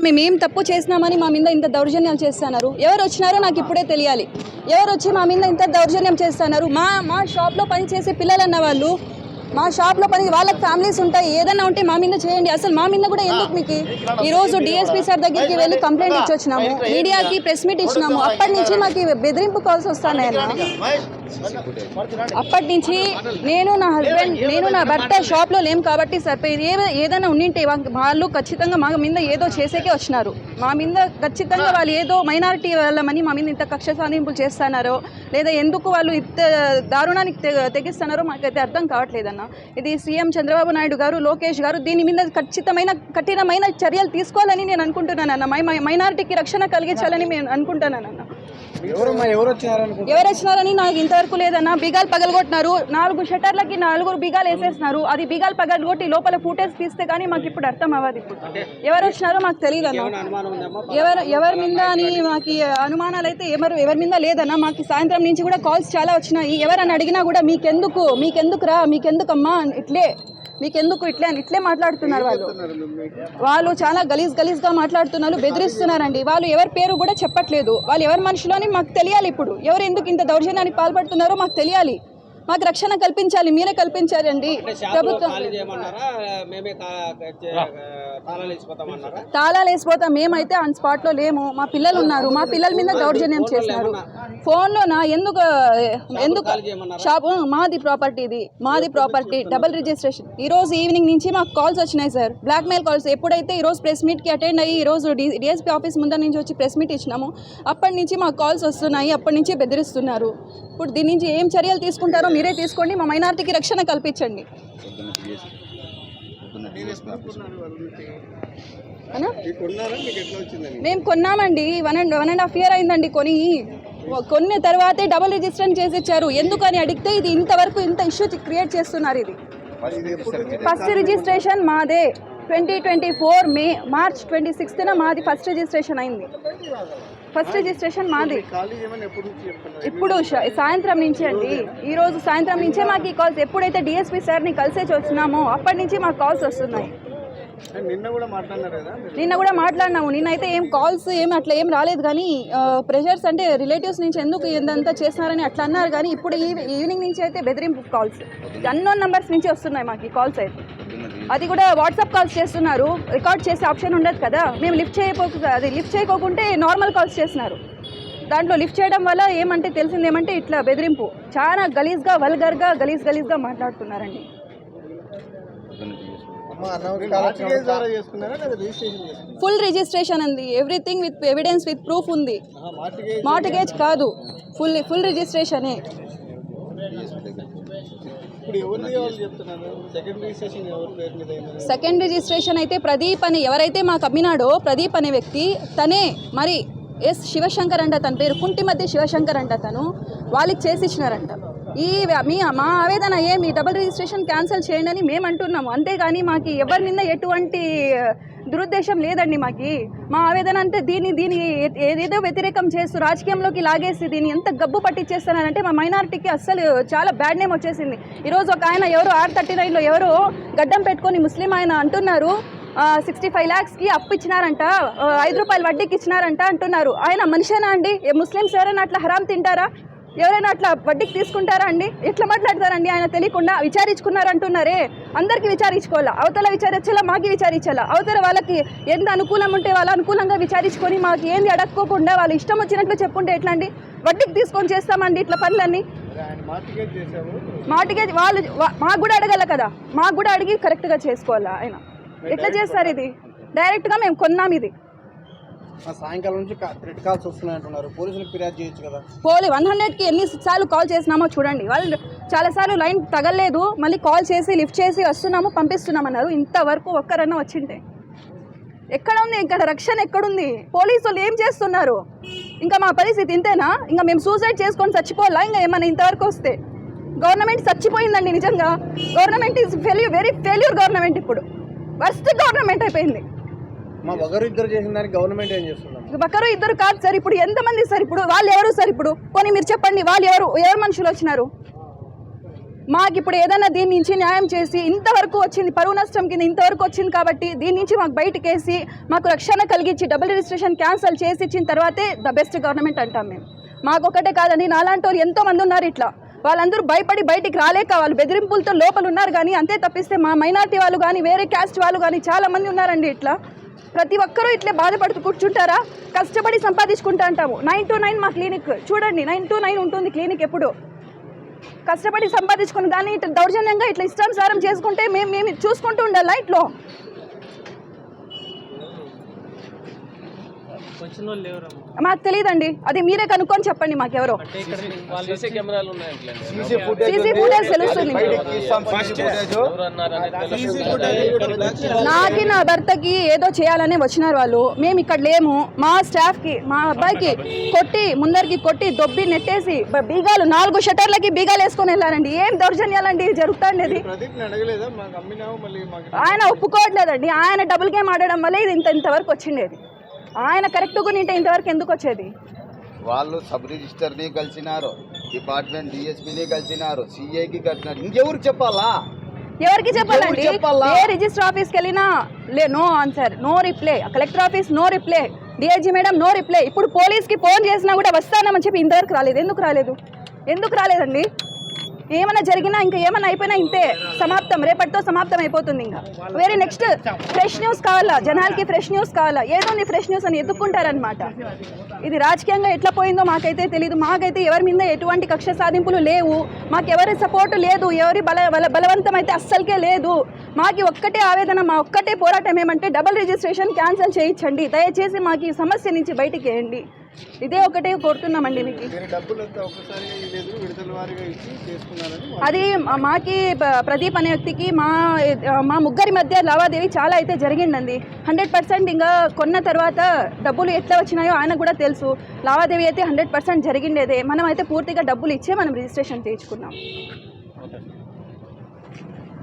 అసలు మేము ఏం తప్పు చేసినామని మా మీద ఇంత దౌర్జన్యాలు చేస్తున్నారు? ఎవరు వచ్చినారో నాకు ఇప్పుడే తెలియాలి. ఎవరు వచ్చి మా మీద ఇంత దౌర్జన్యం చేస్తున్నారు? మా మా షాప్లో పనిచేసే పిల్లలు అన్న వాళ్ళు మా షాప్లో పని వాళ్ళకి ఫ్యామిలీస్ ఉంటాయి. ఏదైనా ఉంటే మా మీద చేయండి. అసలు మా మీద కూడా ఎందుకు మీకు? ఈ రోజు డిఎస్పీ సార్ దగ్గరికి వెళ్ళి కంప్లైంట్ ఇచ్చి వచ్చినాము మీడియాకి ప్రెస్ మీట్ ఇచ్చినాము. అప్పటి నుంచి మాకు బెదిరింపు కాల్స్ వస్తున్నాయన్న అప్పటి నుంచి నేను నా హస్బెండ్ నేను నా భర్త షాప్లో లేం కాబట్టి సార్ ఏ ఏదైనా ఉండింటే వాళ్ళు ఖచ్చితంగా మా మీద ఏదో చేసేకే వచ్చినారు. మా మీద ఖచ్చితంగా వాళ్ళు ఏదో మైనారిటీ వాళ్ళమని మా మీద ఇంత కక్ష సాధింపులు చేస్తున్నారో లేదా ఎందుకు వాళ్ళు ఇంత దారుణానికి తెగిస్తున్నారో మాకైతే అర్థం కావట్లేదన్న. ఇది సీఎం చంద్రబాబు నాయుడు గారు లోకేష్ గారు దీని మీద ఖచ్చితమైన కఠినమైన చర్యలు తీసుకోవాలని నేను అనుకుంటున్నానన్న. మైనారిటీకి రక్షణ కలిగించాలని నేను అనుకుంటున్నానన్న. ఎవరు వచ్చినారని నాకు ఇంతవరకు లేదన్న. బిగాలు పగలగొట్టినారు. నాలుగు షట్టర్లకి నలుగురు బిగాలు వేసేసినారు. అది బిగాలు పగలగొట్టి లోపల ఫూటేజ్ తీస్తే కానీ మాకు ఇప్పుడు అర్థం అవ్వదు ఇప్పుడు. ఎవరు వచ్చినారో మాకు తెలియదు అన్న అనుమానం ఉందమ్మా? ఎవరు ఎవరి మీద అని మాకు అనుమానాలు అయితే ఎవరు ఎవరి మీద లేదన్న. మాకు సాయంత్రం నుంచి కూడా కాల్స్ చాలా వచ్చినాయి. ఎవరని అడిగినా కూడా మీకెందుకు మీకెందుకురా మీకెందుకమ్మా? ఇట్లే. మీకెందుకు ఇట్లే అని ఇట్లే మాట్లాడుతున్నారు వాళ్ళు. వాళ్ళు చాలా గలీజ్ గలీజ్గా మాట్లాడుతున్నారు బెదిరిస్తున్నారండి. వాళ్ళు ఎవరి పేరు కూడా చెప్పట్లేదు. వాళ్ళు ఎవరి మనుషులు మాకు తెలియాలి ఇప్పుడు. ఎవరు ఎందుకు ఇంత దౌర్జన్యానికి పాల్పడుతున్నారో మాకు తెలియాలి. మాకు రక్షణ కల్పించాలి మీరే కల్పించాలండి ప్రభుత్వం తాళాలు వేసిపోతాం మేమైతే ఆన్ స్పాట్లో లేము. మా పిల్లలు ఉన్నారు మా పిల్లల మీద దౌర్జన్యం చేస్తున్నారు ఫోన్లోనా? ఎందుకు ఎందుకు? షాపు మాది ప్రాపర్టీ ఇది మాది ప్రాపర్టీ డబుల్ రిజిస్ట్రేషన్. ఈ రోజు ఈవినింగ్ నుంచి మాకు కాల్స్ వచ్చినాయి సార్. Black mail calls. ఎప్పుడైతే ఈ రోజు ప్రెస్ మీట్కి అటెండ్ అయ్యి ఈ రోజు డిఎస్పీ ఆఫీస్ ముందర నుంచి వచ్చి ప్రెస్ మీట్ ఇచ్చినాము అప్పటి నుంచి మాకు కాల్స్ వస్తున్నాయి అప్పటి నుంచి బెదిరిస్తున్నారు. ఇప్పుడు దీని నుంచి ఏం చర్యలు తీసుకుంటారో మీరే తీసుకోండి మా మైనార్టీకి రక్షణ కల్పించండి. మేము కొన్నామండి one and one and half year అయిందండి కొని. కొన్ని తర్వాతే డబుల్ రిజిస్ట్రేషన్ చేసి ఇచ్చారు. ఎందుకని అడిగితే ఇది ఇంతవరకు ఇంత ఇష్యూ క్రియేట్ చేస్తున్నారు ఇది. ఫస్ట్ రిజిస్ట్రేషన్ మాదే. Twenty twenty four May March twenty సిక్స్త్న మాది ఫస్ట్ రిజిస్ట్రేషన్ అయింది. ఫస్ట్ రిజిస్ట్రేషన్ మాది. ఇప్పుడు సాయంత్రం నుంచి అండి. ఈ రోజు సాయంత్రం నుంచే మాకు ఈ కాల్స్ ఎప్పుడైతే డిఎస్పీ సార్ని కలిసేసి వచ్చినామో అప్పటి నుంచి మాకు కాల్స్ వస్తున్నాయి. నిన్న కూడా మాట్లాడినారు కదా నిన్న మాట్లాడినాము. నిన్నైతే ఏం కాల్స్ ఏం అట్లా ఏం రాలేదు కానీ ప్రెషర్స్ అంటే రిలేటివ్స్ నుంచి ఎందుకు ఎంతంతా చేస్తున్నారని అట్లా అన్నారు కానీ ఇప్పుడు ఈవినింగ్ నుంచి అయితే బెదిరింపు కాల్స్ అన్నోన్ నంబర్స్ నుంచి వస్తున్నాయి మాకు ఈ కాల్స్ అయితే. అది కూడా వాట్సాప్ కాల్స్ చేస్తున్నారు. రికార్డ్ చేసే ఆప్షన్ ఉండదు కదా. మేము లిఫ్ట్ చేయకపోక అది లిఫ్ట్ చేయకోకుంటే నార్మల్ కాల్స్ చేస్తున్నారు. దాంట్లో లిఫ్ట్ చేయడం వల్ల ఏమంటే తెలిసింది ఏమంటే ఇట్లా బెదిరింపు. చాలా గలీజ్గా వల్గర్గా గలీజ్ గలీజ్గా మాట్లాడుతున్నారండి. ఫుల్ రిజిస్ట్రేషన్ ఉంది. Everything with evidence with proof ఉంది. మార్టిగేజ్ మార్టిగేజ్ కాదు. ఫుల్ ఫుల్ రిజిస్ట్రేషనే ఇప్పుడు ఎవరిది వాళ్ళు చెప్తున్నారు సెకండ్ రిజిస్ట్రేషన్ అయితే ప్రదీప్ అని ఎవరైతే మాకు అమ్మినాడో ప్రదీప్ అనే వ్యక్తి తనే మరి ఎస్ శివశంకర్ అంట తన పేరు కుంటి మధ్య శివశంకర్ అంట తను వాళ్ళకి చేసి ఇచ్చినారంట. ఈ మీ మా ఆవేదన ఏమి డబుల్ రిజిస్ట్రేషన్ క్యాన్సిల్ చేయండి అని మేము అంటున్నాము అంతేగాని మాకు ఎవరి మీద ఎటువంటి దురుద్దేశం లేదండి మాకి. మా ఆవేదన అంటే దీన్ని దీన్ని ఏదేదో వ్యతిరేకం చేస్తూ రాజకీయంలోకి లాగేసి దీన్ని ఎంత గబ్బు పట్టించేస్తున్నారంటే మా మైనారిటీకి అస్సలు చాలా బ్యాడ్ నేమ్ వచ్చేసింది. ఈరోజు ఒక ఆయన ఎవరు ఆర్ థర్టీ నైన్లో ఎవరో గడ్డం పెట్టుకొని ముస్లిం ఆయన అంటున్నారు సిక్స్టీ ఫైవ్ ల్యాక్స్కి అప్పు ఇచ్చినారంట ఐదు రూపాయలు వడ్డీకి ఇచ్చినారంట అంటున్నారు. ఆయన మనిషేనా అండి? ఏ ముస్లిమ్స్ ఎవరైనా అట్లా హరాం తింటారా? ఎవరైనా అట్లా వడ్డీకి తీసుకుంటారా అండి? ఎట్లా మాట్లాడతారండి? ఆయన తెలియకుండా విచారించుకున్నారు అంటున్నారే అందరికీ విచారించుకోవాలా? అవతల విచారించాలా మాకి విచారించాలా? అవతల వాళ్ళకి ఎంత అనుకూలం ఉంటే వాళ్ళ అనుకూలంగా విచారించుకొని మాకు ఏంది అడక్కోకుండా వాళ్ళు ఇష్టం వచ్చినట్లు చెప్పుంటే ఎట్లా అండి వడ్డీకి తీసుకొని చేస్తామండి ఇట్లా పనులన్నీ? మార్టిగేజ్ మాటికే వాళ్ళు మాకు కూడా అడగాల కదా? మాకు కూడా అడిగి కరెక్ట్గా చేసుకోవాలా ఆయన? ఎట్లా చేస్తారు ఇది? డైరెక్ట్గా మేము కొన్నాం ఇది. సాయంకాలం నుంచి థ్రెడ్ కాల్స్ వస్తున్నాయంటున్నారు పోలీసులకు ఫిర్యాదు చేయొచ్చు కదా? పోలీ వన్ హండ్రెడ్కి ఎన్ని సార్లు కాల్ చేసినామో చూడండి. వాళ్ళు చాలాసార్లు లైన్ తగలలేదు. మళ్ళీ కాల్ చేసి లిఫ్ట్ చేసి వస్తున్నాము పంపిస్తున్నామన్నారు. ఇంతవరకు ఒక్కరన్నా వచ్చింటే. ఎక్కడ ఉంది? ఇక్కడ రక్షణ ఎక్కడుంది? పోలీసులు ఏం చేస్తున్నారు? ఇంకా మా పరిస్థితి ఇంతేనా? ఇంకా మేము సూసైడ్ చేసుకొని చచ్చిపోవాలా? ఇంకా ఏమైనా ఇంతవరకు వస్తే? గవర్నమెంట్ చచ్చిపోయిందండి నిజంగా. Government is failure very failure government ఇప్పుడు. వర్స్ట్ గవర్నమెంట్ అయిపోయింది. మా ఒకరు ఇద్దరు చేసిన దానికి గవర్నమెంట్ ఏం చేస్తున్నాం ఒకరు ఇద్దరు కాదు సార్ ఇప్పుడు ఎంతమంది సార్ ఇప్పుడు వాళ్ళు ఎవరు సార్ ఇప్పుడు? పోనీ మీరు చెప్పండి వాళ్ళు ఎవరు ఎవరు మనుషులు వచ్చినారు? మాకు ఇప్పుడు ఏదైనా దీని నుంచి న్యాయం చేసి ఇంతవరకు వచ్చింది పరువు నష్టం కింద ఇంతవరకు వచ్చింది కాబట్టి దీని నుంచి మాకు బయటకేసి మాకు రక్షణ కలిగించి డబుల్ రిజిస్ట్రేషన్ క్యాన్సిల్ చేసి ఇచ్చిన తర్వాతే ద బెస్ట్ గవర్నమెంట్ అంటాం మేము. మాకు ఒకటే కాదండి నాలాంటి వాళ్ళు ఎంతో మంది ఉన్నారు ఇట్లా. వాళ్ళందరూ భయపడి బయటికి రాలేక వాళ్ళు బెదిరింపులతో లోపల ఉన్నారు కానీ అంతే తప్పిస్తే మా మైనార్టీ వాళ్ళు కానీ వేరే క్యాస్ట్ వాళ్ళు కానీ చాలా మంది ఉన్నారండి ఇట్లా. ప్రతి ఒక్కరూ ఇట్లే బాధపడుతూ కూర్చుంటారా? కష్టపడి సంపాదించుకుంటా అంటాము నైన్ టు నైన్ మా క్లినిక్ చూడండి నైన్ టు నైన్ ఉంటుంది క్లినిక్ ఎప్పుడు. కష్టపడి సంపాదించుకుని దాన్ని ఇట్లా దౌర్జన్యంగా ఇట్లా ఇష్టానుసారం చేసుకుంటే మేము మేము చూసుకుంటూ ఉండాలా ఇట్లో? మాకు తెలియదండి. అది మీరే కనుక్కొని చెప్పండి మాకెవరో. సీసీ ఫుటేజ్ తెలుస్తుంది. నాకి నా భర్తకి ఏదో చేయాలనే వచ్చినారు వాళ్ళు. మేము ఇక్కడ లేము. మా స్టాఫ్కి మా అబ్బాయికి కొట్టి ముందరికి కొట్టి దొబ్బి నెట్టేసి బీగాలు నాలుగు షటర్లకి బీగాలు వేసుకొని వెళ్ళారండి. ఏం దౌర్జన్యాలండి జరుగుతాండేది? ఆయన ఒప్పుకోవట్లేదండి. ఆయన డబుల్ గేమ్ ఆడడం వల్ల ఇది ఇంత ఇంతవరకు వచ్చిండేది. ఆయన కరెక్ట్గా నింటే ఇంతవరకు ఎందుకు వచ్చేది? వాళ్ళు సబ్ రిజిస్టర్ని కలిసినారు డిపార్ట్మెంట్ డిఎస్పీని కలిసినారు సిఐకి కలిసినారు. ఇంకెవరికి చెప్పాలా? ఎవరికి చెప్పాలండి? ఏ రిజిస్టర్ ఆఫీస్కి వెళ్ళినా లే no answer no reply collector office no reply DIG madam no reply ఇప్పుడు పోలీస్కి ఫోన్ చేసినా కూడా వస్తానమని చెప్పి ఇంతవరకు రాలేదు. ఎందుకు రాలేదు? ఎందుకు రాలేదండి? ఏమైనా జరిగినా ఇంకా ఏమైనా అయిపోయినా ఇంతే. సమాప్తం. రేపటితో సమాప్తం అయిపోతుంది ఇంకా. వేరే నెక్స్ట్ ఫ్రెష్ న్యూస్ కావాలా? జనాలకి ఫ్రెష్ న్యూస్ కావాలా? ఏదో ఫ్రెష్ న్యూస్ అని ఎత్తుక్కుంటారనమాట ఇది రాజకీయంగా ఎట్లా పోయిందో మాకైతే తెలియదు మాకైతే ఎవరి మీద ఎటువంటి కక్ష సాధింపులు లేవు. మాకు ఎవరి సపోర్ట్ లేదు. ఎవరి బల బల బలవంతం అయితే అస్సలకే లేదు. మాకు ఒక్కటే ఆవేదన మా ఒక్కటే పోరాటం ఏమంటే డబుల్ రిజిస్ట్రేషన్ క్యాన్సిల్ చేయించండి. దయచేసి మాకు ఈ సమస్య నుంచి బయటికి వేయండి. ఇదే ఒకటే కోరుతున్నామండి మీకు. అది మాకి ప్రదీప్ అనే వ్యక్తికి మా మా ముగ్గురి మధ్య లావాదేవీ చాలా అయితే జరిగిందండి. హండ్రెడ్ పర్సెంట్ ఇంకా కొన్న తర్వాత డబ్బులు ఎట్లా వచ్చినాయో ఆయన కూడా తెలుసు. లావాదేవీ అయితే హండ్రెడ్ పర్సెంట్ జరిగిండేదే. మనం అయితే పూర్తిగా డబ్బులు ఇచ్చే మనం రిజిస్ట్రేషన్ చేయించుకున్నాం.